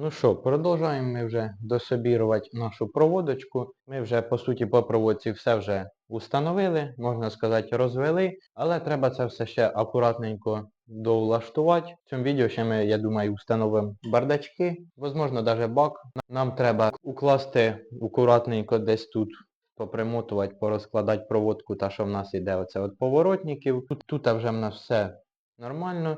Ну що, продовжуємо ми вже дособірувати нашу проводочку. Ми вже, по суті, по проводці все вже установили, можна сказати, розвели, але треба це все ще акуратненько довлаштувати. В цьому відео ще ми, я думаю, встановимо бардачки, можливо, навіть бак. Нам треба укласти акуратненько десь тут, попримотувати, порозкладати проводку, та що в нас іде оце от поворотників. Тут, тут вже в нас все нормально.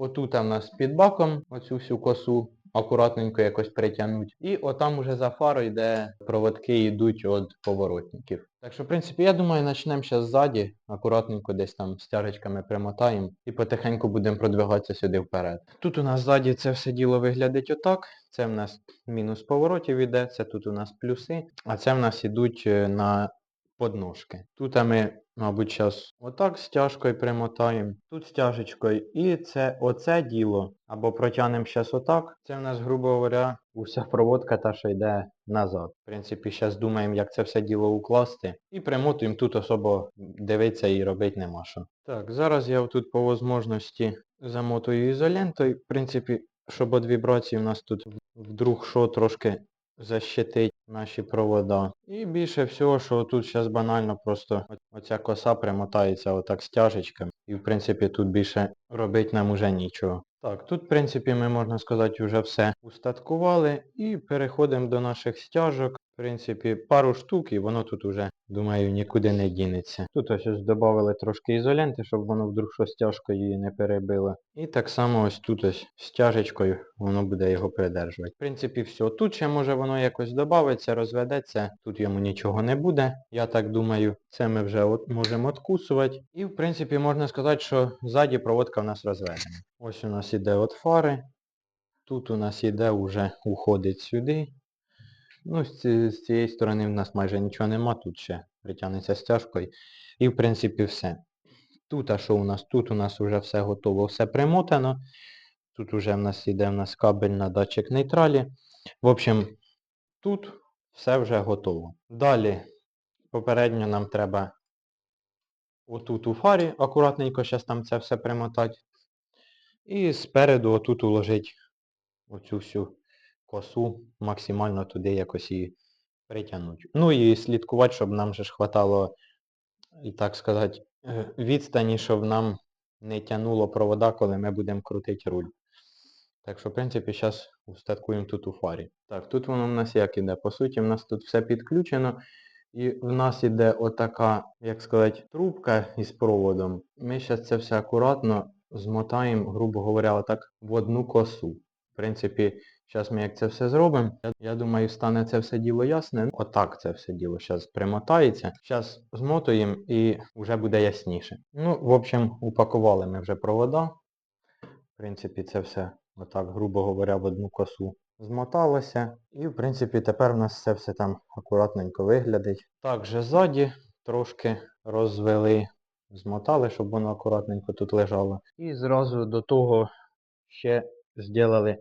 Отут в нас під баком оцю всю косу акуратненько якось притягнуть. І отам уже за фарою, де проводки йдуть від поворотників. Так що, в принципі, я думаю, почнемо зараз ззаді, акуратненько десь там стяжечками примотаємо і потихеньку будемо продвигатися сюди вперед. Тут у нас ззаді це все діло виглядить отак. Це в нас мінус поворотів іде, це тут у нас плюси, а це в нас ідуть е, на подножки. Тут ми, мабуть, зараз отак стяжкою примотаємо, тут стяжечкою. І це оце діло, або протягнемо зараз отак. Це в нас, грубо говоря, уся проводка та, що йде назад. В принципі, зараз думаємо, як це все діло укласти. І примотуємо, тут особо дивитися і робити нема що. Так, зараз я тут по можливості замотую ізолентою. В принципі, щоб від вібрації у нас тут вдруг що трошки защитить наші провода. І більше всього, що тут зараз банально просто оця коса примотається отак стяжечками. І в принципі тут більше робити нам уже нічого. Так, тут в принципі ми можна сказати вже все устаткували і переходимо до наших стяжок. В принципі, пару штук і воно тут уже, думаю, нікуди не дінеться. Тут ось ось додали трошки ізоленти, щоб воно вдруг що стяжкою її не перебило. І так само ось тут ось стяжечкою воно буде його придержувати. В принципі, все. Тут ще може воно якось додається, розведеться, тут йому нічого не буде. Я так думаю, це ми вже от можемо откусувати. І в принципі можна сказати, що ззаді проводка в нас розведена. Ось у нас іде от фари. Тут у нас іде вже уходить сюди. Ну, з, цієї сторони в нас майже нічого нема, тут ще притягнеться стяжкою. І в принципі все. Тут, а що у нас? Тут у нас вже все готово, все примотано. Тут вже в нас іде в нас кабель на датчик нейтралі. В общем, тут все вже готово. Далі, попередньо нам треба отут у фарі акуратненько зараз там це все примотати. І спереду отут уложить оцю всю косу максимально туди якось її притягнути. Ну і слідкувати, щоб нам же ж хватало, так сказати, е, відстані, щоб нам не тягнуло провода, коли ми будемо крутити руль. Так що, в принципі, зараз устаткуємо тут у фарі. Так, тут воно в нас як іде? По суті, в нас тут все підключено. І в нас іде отака, як сказати, трубка із проводом. Ми зараз це все акуратно змотаємо, грубо говоря, отак в одну косу. В принципі, зараз ми як це все зробимо. Я, думаю, стане це все діло ясне. Отак це все діло зараз примотається. Зараз змотуємо і вже буде ясніше. Ну, в общем, упакували ми вже провода. В принципі, це все отак, грубо говоря, в одну косу змоталося. І, в принципі, тепер у нас це все там акуратненько виглядить. Також ззаді трошки розвели, змотали, щоб воно акуратненько тут лежало. І зразу до того ще зробили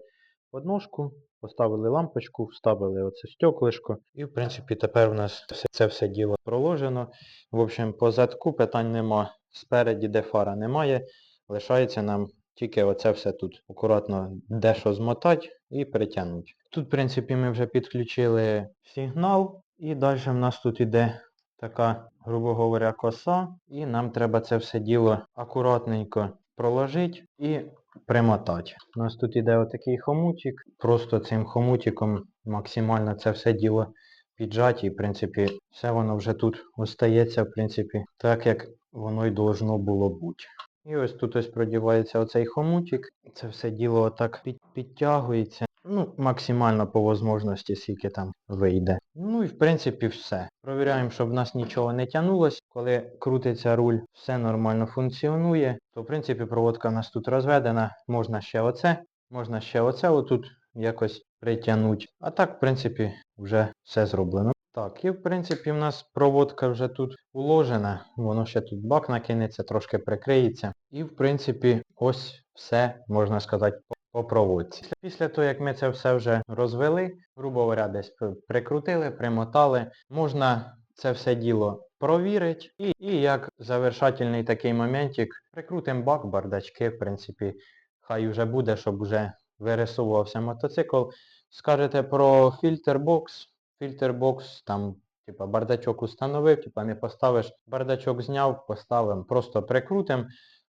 подножку, поставили лампочку, вставили оце стеклишко. І, в принципі, тепер у нас все- це все діло проложено. В общем, по задку питань нема. Спереді, де фара немає, лишається нам тільки оце все тут акуратно дещо змотати і притягнути. Тут, в принципі, ми вже підключили сигнал, і далі в нас тут іде така, грубо говоря, коса. І нам треба це все діло акуратненько проложити і примотати. У нас тут іде отакий хомутик. Просто цим хомутиком максимально це все діло піджаті. І, в принципі, все воно вже тут остається, в принципі, так як воно й должно було бути. І ось тут ось продівається оцей хомутик. Це все діло отак під, підтягується. Ну, максимально по можливості, скільки там вийде. Ну і в принципі все. Провіряємо, щоб в нас нічого не тягнулося. Коли крутиться руль, все нормально функціонує, то в принципі проводка в нас тут розведена. Можна ще оце, можна ще оце отут якось притягнути. А так, в принципі, вже все зроблено. Так, і в принципі в нас проводка вже тут уложена, воно ще тут бак накинеться, трошки прикриється. І в принципі ось все, можна сказати, по- проводці. Після- Після того, як ми це все вже розвели, грубо говоря, десь прикрутили, примотали, можна це все діло провірити. І, і як завершательний такий моментик, прикрутимо бак, бардачки, в принципі, хай вже буде, щоб вже вирисовувався мотоцикл. Скажете про фільтрбокс. Фільтрбокс там, типа, бардачок установив, типа не поставиш, бардачок зняв, поставимо, просто прикрутимо.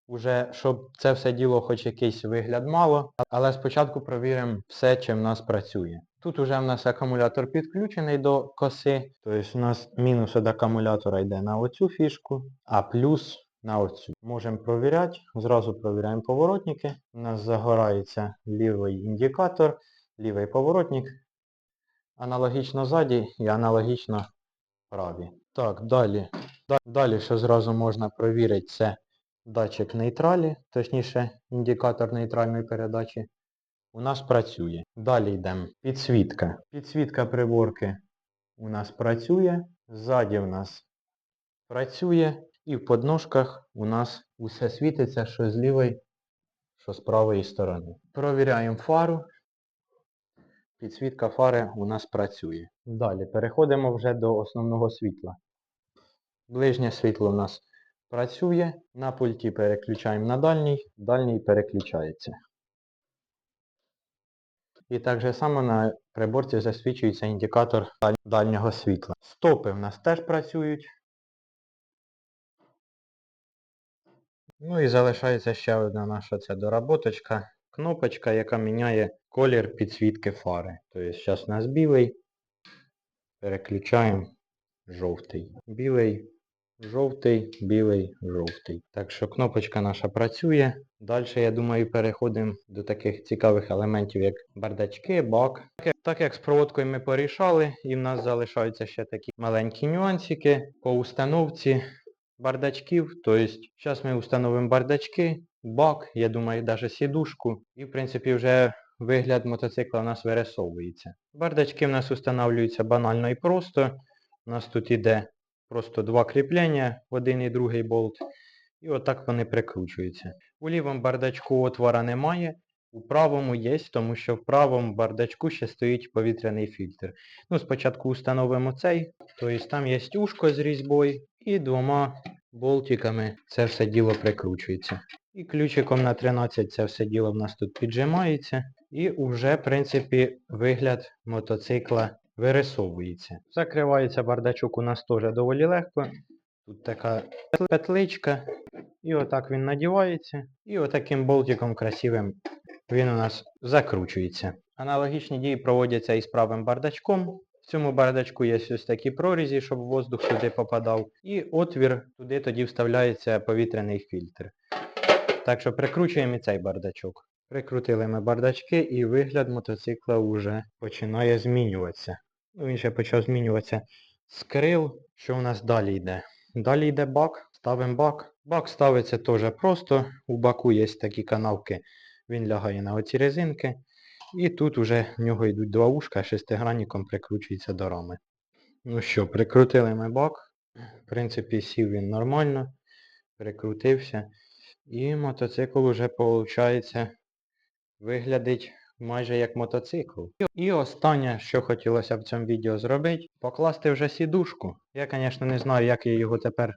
Уже, щоб це все діло хоч якийсь вигляд мало, але спочатку провіримо все, чи в нас працює. Тут уже в нас акумулятор підключений до коси, тобто у нас мінус від акумулятора йде на оцю фішку, а плюс на оцю. Можемо провіряти, зразу провіряємо поворотники. У нас загорається лівий індикатор, лівий поворотник, аналогічно ззаді і аналогічно праві. Так, далі. Далі, що зразу можна провірити, це датчик нейтралі, точніше індикатор нейтральної передачі. У нас працює. Далі йдемо. Підсвітка. Підсвітка приборки у нас працює. Ззаді в нас працює. І в подножках у нас усе світиться, що з лівої, що з правої сторони. Провіряємо фару. Підсвітка фари у нас працює. Далі переходимо вже до основного світла. Ближнє світло у нас працює. На пульті переключаємо на дальній, дальній переключається. І так же само на приборці засвічується індикатор дальнього світла. Стопи в нас теж працюють. Ну і залишається ще одна наша ця доработочка. Кнопочка, яка міняє колір підсвітки фари. Тобто зараз у нас білий. Переключаємо жовтий. Білий, жовтий, білий, жовтий. Так що кнопочка наша працює. Далі, я думаю, переходимо до таких цікавих елементів, як бардачки, бак. Так як- з проводкою ми порішали, і в нас залишаються ще такі маленькі нюансики по установці бардачків. Тобто, зараз ми встановимо бардачки, бак, я думаю, навіть сідушку. І, в принципі, вже вигляд мотоцикла у нас вирисовується. Бардачки в нас встановлюються банально і просто. У нас тут іде просто два кріплення, один і другий болт. І отак вони прикручуються. У лівому бардачку отвора немає, у правому є, тому що в правому бардачку ще стоїть повітряний фільтр. Ну, спочатку встановимо цей, тобто там є ушко з різьбою і двома болтиками це все діло прикручується. І ключиком на 13 це все діло в нас тут піджимається. І вже, в принципі, вигляд мотоцикла вирисовується. Закривається бардачок у нас теж доволі легко. Тут така петличка. І отак він надівається. І отаким болтиком красивим він у нас закручується. Аналогічні дії проводяться і з правим бардачком. В цьому бардачку є ось такі прорізі, щоб воздух туди попадав. І отвір, туди тоді вставляється повітряний фільтр. Так що прикручуємо і цей бардачок. Прикрутили ми бардачки і вигляд мотоцикла вже починає змінюватися. Ну, він ще почав змінюватися з крил. Що у нас далі йде? Далі йде бак. Ставимо бак. Бак ставиться теж просто. У баку є такі канавки. Він лягає на оці резинки. І тут вже в нього йдуть два ушка, шестигранником прикручується до рами. Ну що, прикрутили ми бак. В принципі, сів він нормально. Прикрутився. І мотоцикл уже, виходить, виглядить майже як мотоцикл. І останнє, що хотілося в цьому відео зробити, покласти вже сідушку. Я, звісно, не знаю, як я його тепер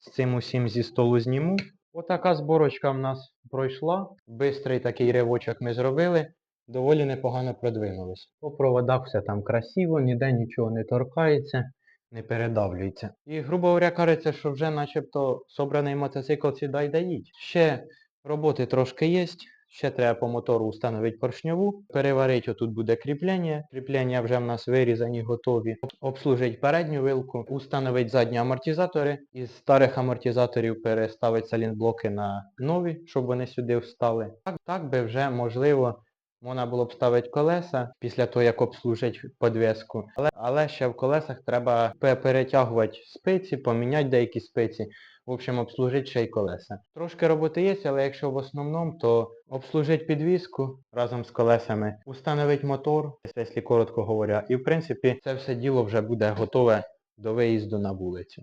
з цим усім зі столу зніму. Отака зборочка в нас пройшла. Бистрий такий ривочок ми зробили. Доволі непогано продвинулись. По проводах все там красиво, ніде нічого не торкається, не передавлюється. І, грубо говоря, кажеться, що вже начебто собраний мотоцикл сідай да їдь. Ще роботи трошки є. Ще треба по мотору встановити поршньову, переварити, отут буде кріплення. Кріплення вже в нас вирізані, готові. Обслужити передню вилку, установити задні амортизатори. Із старих амортизаторів переставити салінблоки на нові, щоб вони сюди встали. Так, так би вже можливо можна було б ставити колеса після того, як обслужить подвеску. Але, але ще в колесах треба перетягувати спиці, поміняти деякі спиці. В общем, обслужити ще й колеса. Трошки роботи є, але якщо в основному, то обслужити підвіску разом з колесами, установити мотор, якщо коротко говоря, і в принципі це все діло вже буде готове до виїзду на вулицю.